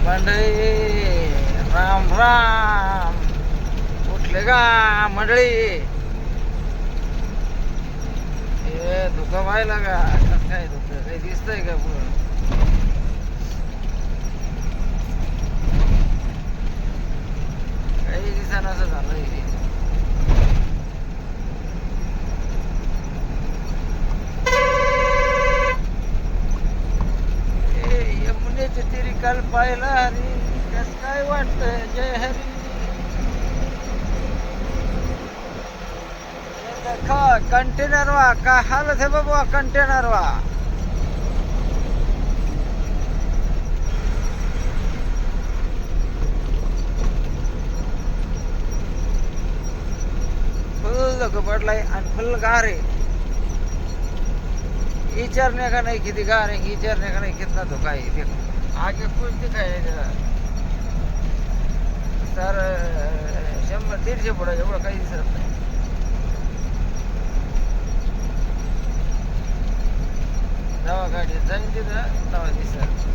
मंडळी राम राम. उठले का मंडळी? हे धुकं व्हायला का? कसं काय धुकं? काही दिसतंय का पुढं? पाहिला हरी कस काय वाटतंय? जय हरी. कंटेनर वा. का हाल थे बाबा कंटेनर वा. फुल पडलाय आणि फुल गार. आहे विचारने का नाही किती गार? आहे विचारने का नाही कितना धोका आहे? देखो. आगे कुछ दिखाई नहीं रहा सर शंभर दीडशे पुढं एवढं काही दिसत नाही. दवा गाडी जाईन तिथं दवा दिसत.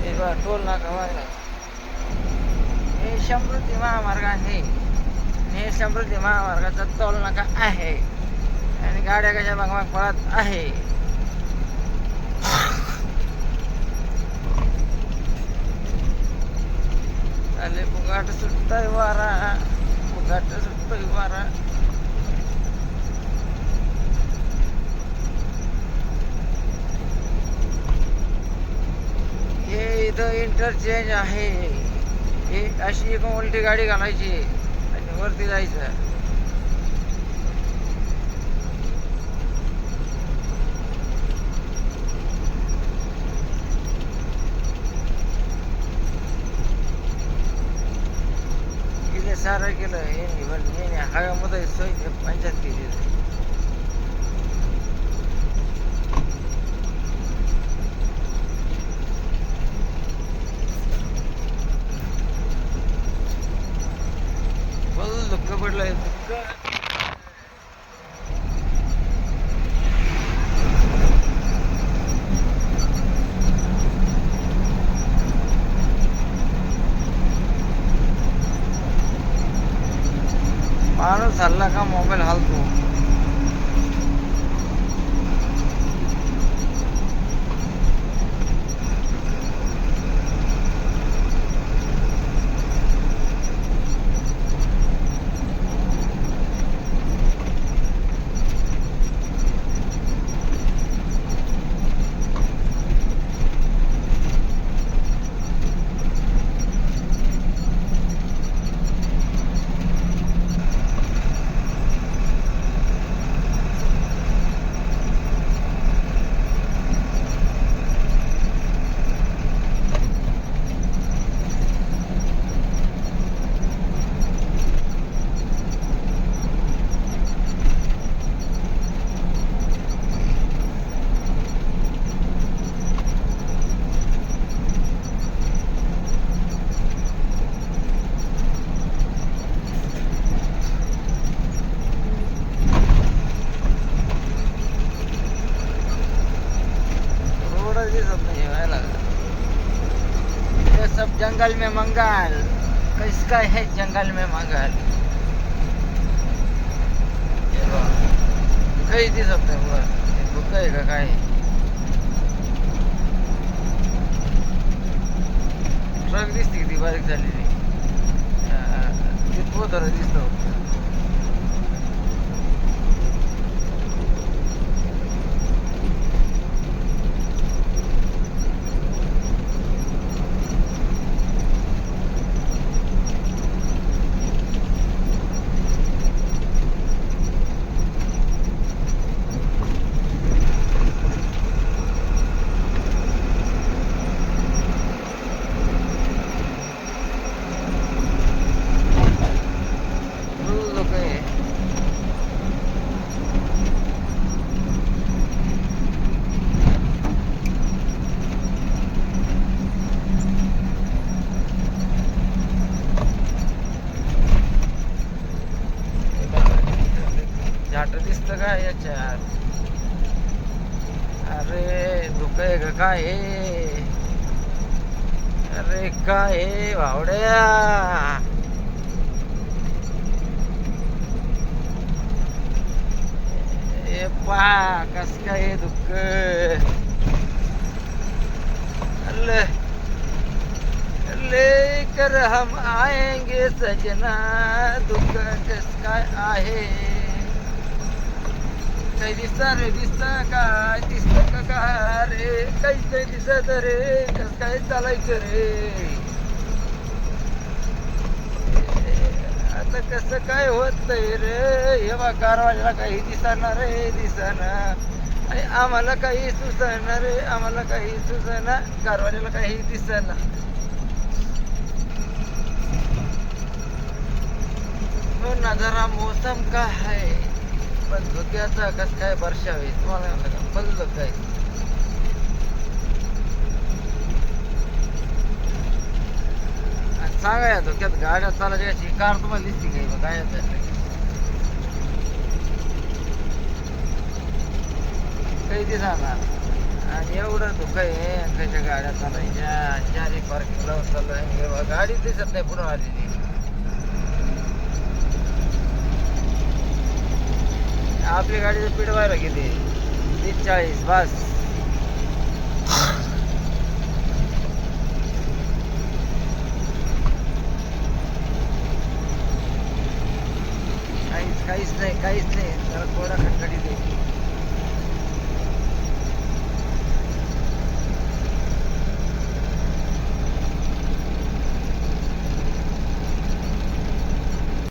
हे बा टोल नाका मारला. हे समृद्धी महामार्ग आहे. हे समृद्धी महामार्गाचा टोल नाका आहे. आणि गाड्या कशा मागमाग पळत आहे. आले सुटतोय वारा. बुगाट सुटतोय वारा. हे इथं इंटरचेंज आहे. हे अशी एक उलटी गाडी घालायची आणि वरती जायचं. केले सारं केलं हे नाही पण हे नाही हव्यामध्ये सोय पंचायत केली बोल दुःख पडलंय दुःख माणूस हल्ला का मोबाईल हालतो रोड दिसत नाही व्हायला ये सब जंगल में मंगल। किसका है जंगल में मंगल? हे बघ. काही दिसत नाही वर हे आहे का काय ट्रक दिसते किती बारीक झालेली तिथं तर दिसतो दिसत अरे धुकं आहे काय अरे काय हे भावड्या ए पा कस काय हे दुःख? अल्ले लेकर हम आएंगे सजना दुःख कस काय आहे? काही दिसत रे दिसता काय दिसत का काय रे? काहीच नाही दिसत रे कस काय चालायचं रे? आता कसं काय होत नाही रे? हे बा कारवाल्याला काही दिसना रे दिसना. आणि आम्हाला काही सुचना रे आम्हाला काही सुचना. कारवाल्याला काही दिसना. हो ना जरा मौसम का है पण धुक्याचा कस काय वर्षावे तुम्हाला म्हणलं का? काय? सांगा या धुक्यात गाड्या चालायच्या अशी कार तुम्हाला दिसते काही मग काय काही दिसणार आणि एवढं धुकं आहे कशा गाड्या चालायच्या चारी पार्किंग चालू चालू गाडी दिसत नाही पुढं आलेली. आपली गाडीचं स्पीड व्हायला किती तीस चाळीस बस. काहीच काहीच नाही काहीच नाही. जरा थोडा खटखटी दे